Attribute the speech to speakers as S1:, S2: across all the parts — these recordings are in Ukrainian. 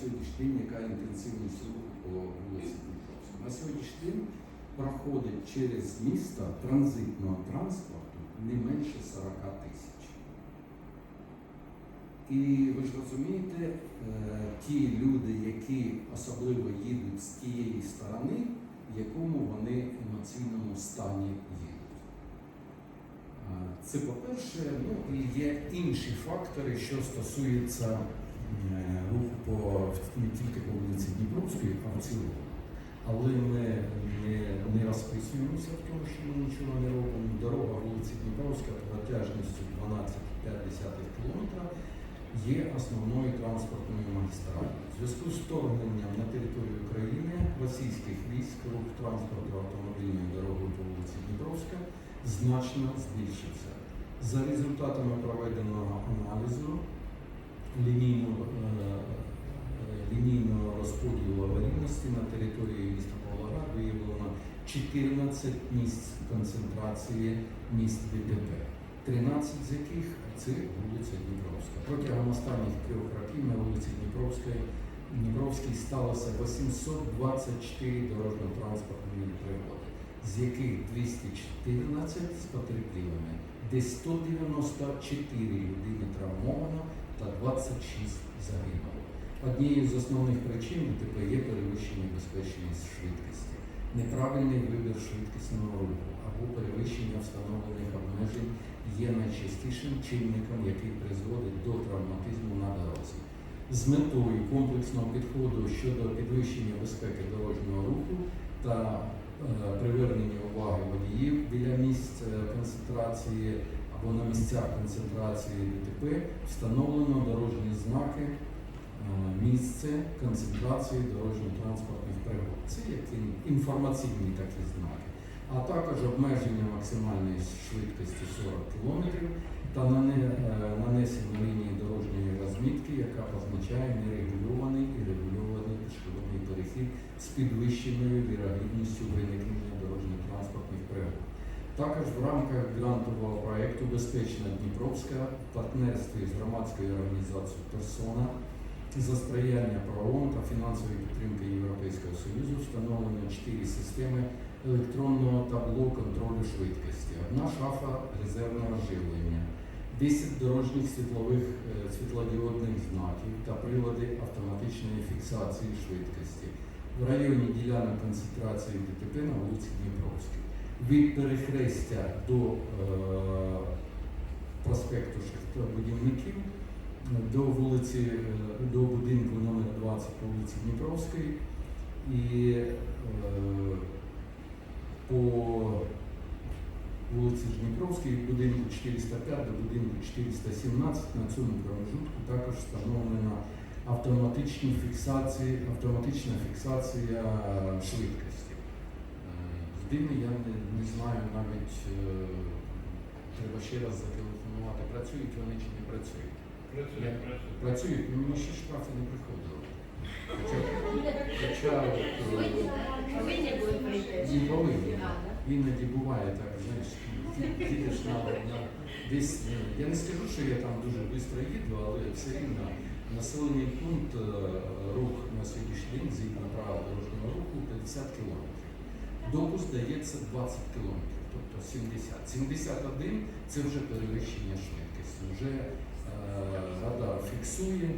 S1: сьогоднішній день, яка інтенсивність руху по вулиці Дніпровській. На сьогоднішній день проходить через місто транзитного транспорту не менше 40 тисяч. І ви ж розумієте, е, ті люди, які особливо їдуть з тієї сторони, в якому вони емоційному стані їдуть. Це по-перше, ну і є інші фактори, що стосуються е, руху по не тільки по вулиці Дніпровської, а в цілому. Але ми не, не розписуємося в тому, що ми нічого не робимо. Дорога вулиці Дніпровська протяжністю 12,5 км є основною транспортною магістралью. У зв'язку з вторгненням на територію України російських військ рух транспорту автомобільною дорогою по вулиці Дніпровська значно збільшився. За результатами проведеного аналізу лінійного, е, е, лінійного розподілу аварійності на території міста Павлоград виявлено 14 місць концентрації місць ДТП, 13 з яких це вулиця Дніпровська. Протягом останніх трьох років на вулиці Дніпровської Дніпровській сталося 824 дорожньо-транспортні пригоди, з яких 214 з потерпілими, де 194 людини травмовано та 26 загинуло. Однією з основних причин ДТП є перевищення безпечної швидкості, неправильний вибір швидкісного руху або перевищення встановлених обмежень є найчастішим чинником, який призводить до травматизму на дорозі. З метою комплексного підходу щодо підвищення безпеки дорожнього руху та е, привернення уваги водіїв біля місць е, концентрації або на місцях концентрації ДТП встановлено дорожні знаки місце концентрації дорожньо-транспортних пригод. Це як інформаційні такі знаки, а також обмеження максимальної швидкості 40 км та е, нанесення лінії дорожньої розмітки, яка позначає нерегульований і регульований пішохідний перехід з підвищеною вірогідністю виникнення дорожньо-транспортних пригод. Також в рамках грантового проєкту Безпечна Дніпровська в партнерстві з громадською організацією Персона за сприяння правовому та фінансової підтримки Європейського Союзу встановлено чотири системи електронного табло контролю швидкості. Одна шафа резервного живлення, 10 дорожніх світлових е, світлодіодних знаків та прилади автоматичної фіксації швидкості в районі ділянок концентрації ДТП на вулиці Дніпровській. Від перехрестя до е, проспекту шахтобудівників до вулиці, е, до будинку номер 20 по вулиці Дніпровській і е, по вулиці Дніпровській будинку 405 до будинку 417 на цьому промежутку також встановлена автоматичні фіксації, автоматична фіксація швидкості. Е, Єдине, я не, не знаю навіть, треба ще раз зателефонувати, працюють вони чи не працюють.
S2: Працює, працює.
S1: Працюють, ну мені ще штрафи не приходили. Хоча, не повинні. Іноді буває так, знаєш, їдеш на, на десь. е, Я не скажу, що я там дуже швидко їду, але все рівно населений пункт е, рух на сьогоднішній день згідно правил дорожнього руху 50 кілометрів. Допуск дається 20 кілометрів, тобто 70. 71 це вже перевищення швидкості. Вже е, радар фіксує.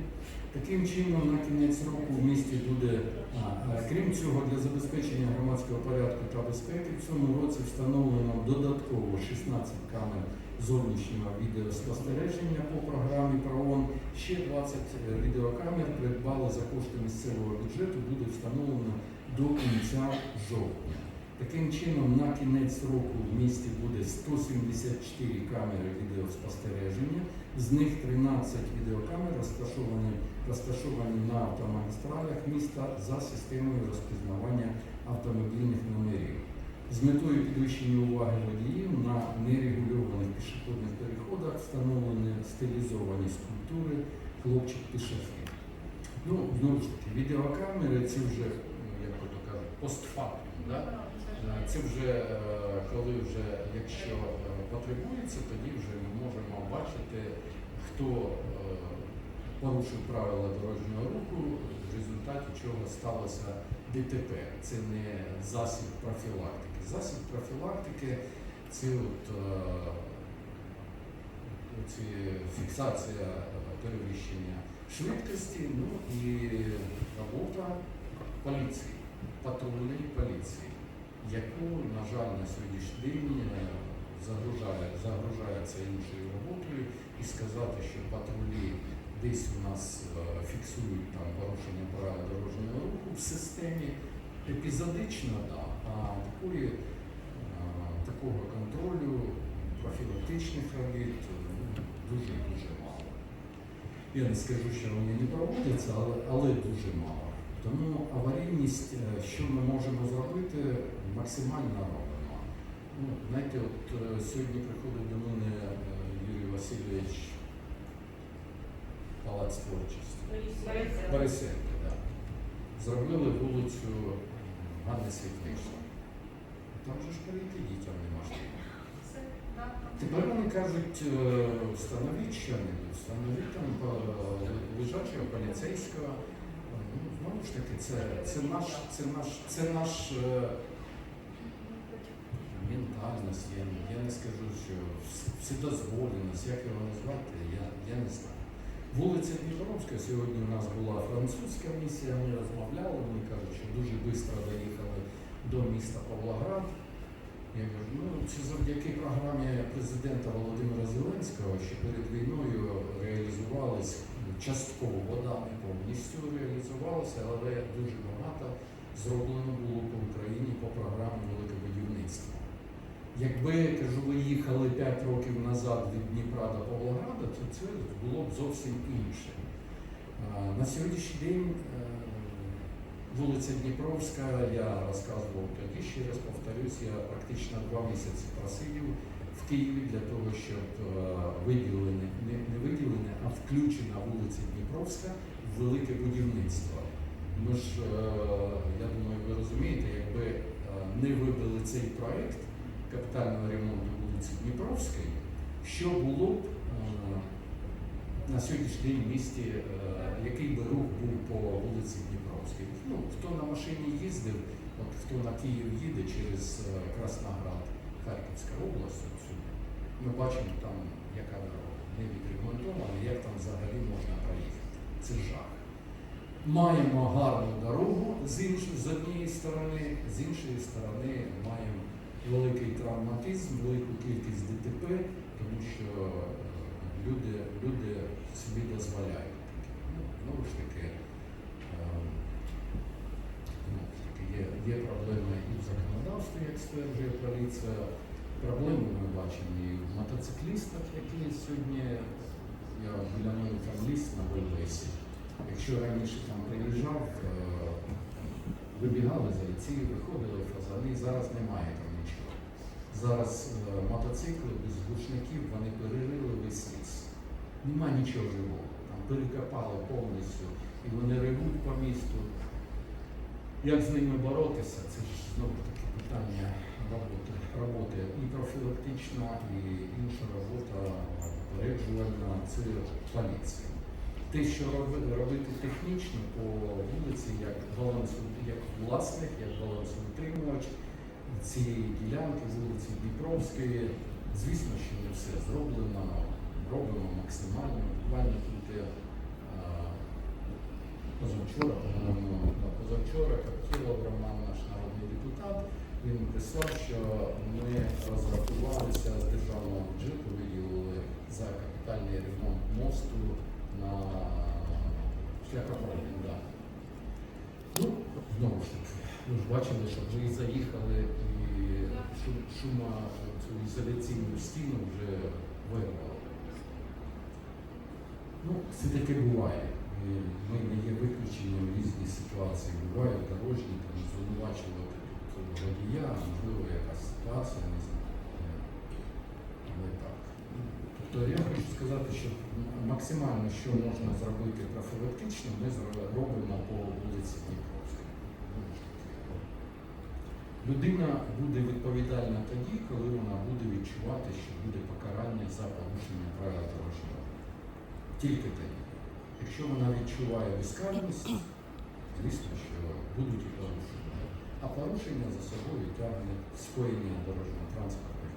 S1: Таким чином, на кінець року в місті буде, е, крім цього, для забезпечення громадського порядку та безпеки в цьому році встановлено додатково 16 камер зовнішнього відеоспостереження по програмі ПРООН. Ще 20 відеокамер придбали за кошти місцевого бюджету, буде встановлено до кінця жовтня. Таким чином, на кінець року в місті буде 174 камери відеоспостереження, з них 13 відеокамер розташовані, розташовані на автомагістралях міста за системою розпізнавання автомобільних номерів. З метою підвищення уваги водіїв на нерегульованих пішохідних переходах встановлені стилізовані скульптури хлопчик-пішохід. Ну, знову ж таки, відеокамери це вже, ну, як то кажуть, постфактум. Да? Е, Це вже е, коли вже, якщо е, потребується, тоді вже ми можемо бачити, хто порушив правила дорожнього руху, в результаті чого сталося ДТП. Це не засіб профілактики. Засіб профілактики це от, ці фіксація перевищення швидкості, ну і робота поліції, патрульної поліції, яку, на жаль, на сьогоднішній день е, загружає, загружається іншою роботою, і сказати, що патрулі десь у нас е, фіксують там порушення правил дорожнього руху в системі епізодично, да, а такої, е, такого контролю профілактичних робіт ну, дуже дуже мало. Я не скажу, що вони не проводяться, але, але дуже мало. Тому аварійність, е, що ми можемо зробити, максимально робимо. Ну, знаєте, от е, сьогодні приходить до мене е, Юрій Васильович Палац творчості. Борисенко, так. Зробили вулицю Ганни Світличної. Там же ж перейти дітям неможливо. Тепер вони кажуть, встановіть що-небудь, встановіть там лежачого поліцейського. Знову ж таки, це, це наш, це наш, це наш е, ментальність, я, я не скажу, що вс- вседозволеність, як його назвати, я, я не знаю. Вулиця Дніпровська, сьогодні у нас була французька місія, ми розмовляли, вони кажуть, що дуже швидко доїхали до міста Павлоград. Я кажу, ну це завдяки програмі президента Володимира Зеленського, що перед війною реалізувались частково вода не повністю реалізувалася, але дуже багато зроблено було по Україні по програмі Велике будівництво. Якби кажу, ви їхали 5 років назад від Дніпра до Павлограда, то це було б зовсім інше. На сьогоднішній день е, вулиця Дніпровська, я розказував тоді, ще раз повторюсь, я практично два місяці просидів в Києві для того, щоб е, виділені, не, не виділені, а включена вулиця Дніпровська в велике будівництво. Ми ж, е, я думаю, ви розумієте, якби е, не вибили цей проект капітального ремонту вулиці Дніпровської, що було б на сьогоднішній день в місті, який би рух був по вулиці Дніпровській. Ну, хто на машині їздив, от хто на Київ їде через Красноград, ми бачимо там, яка дорога не відремонтована, як там взагалі можна проїхати. Це жах. Маємо гарну дорогу з, інш... з однієї сторони, з іншої сторони маємо великий травматизм, велику кількість ДТП, тому що е, люди, люди собі дозволяють. Ну, знову ж таки, е, є, є проблеми і в законодавстві, як стверджує поліція. Проблеми ми бачимо і в мотоциклістах, які сьогодні, я біля мене там ліс на Вольвесі. Якщо раніше там приїжджав, е, вибігали зайці, виходили фазани, зараз немає там нічого. Зараз е, мотоцикли без глушників вони перерили весь ліс. Нема нічого живого. Там перекопали повністю і вони ревуть по місту. Як з ними боротися? Це ж знову таки питання роботи. роботи і профілактична, і інша робота попереджувальна це поліція. Те, що робити технічно по вулиці, як балансу, як власник, як балансоутримувач цієї ділянки вулиці Дніпровської, звісно, що не все зроблено, робимо максимально. Буквально тут я, позавчора, позавчора Каптєлов Роман, наш народний депутат, він прислав, що ми розрахувалися з державного бюджету, виділили за капітальний ремонт мосту на шляхопровід. Да. Ну, знову ж таки, ви ж бачили, що ви заїхали і шум, шума цю ізоляційну стіну вже вирвало. Ну, це таке буває. Ми не є виключенням різні ситуації. Буває дорожні, там звинувачувати водія, можливо, якась ситуація, не. Але так. Тобто я хочу сказати, що максимально, що можна зробити профілактично, ми робимо по вулиці Дніпровській. Людина буде відповідальна тоді, коли вона буде відчувати, що буде покарання за порушення правил дорожнього. Тільки тоді. Якщо вона відчуває безкарність, звісно, що будуть і порушення. А порушення за собою тягне скоєння дорожньо-транспортних пригод.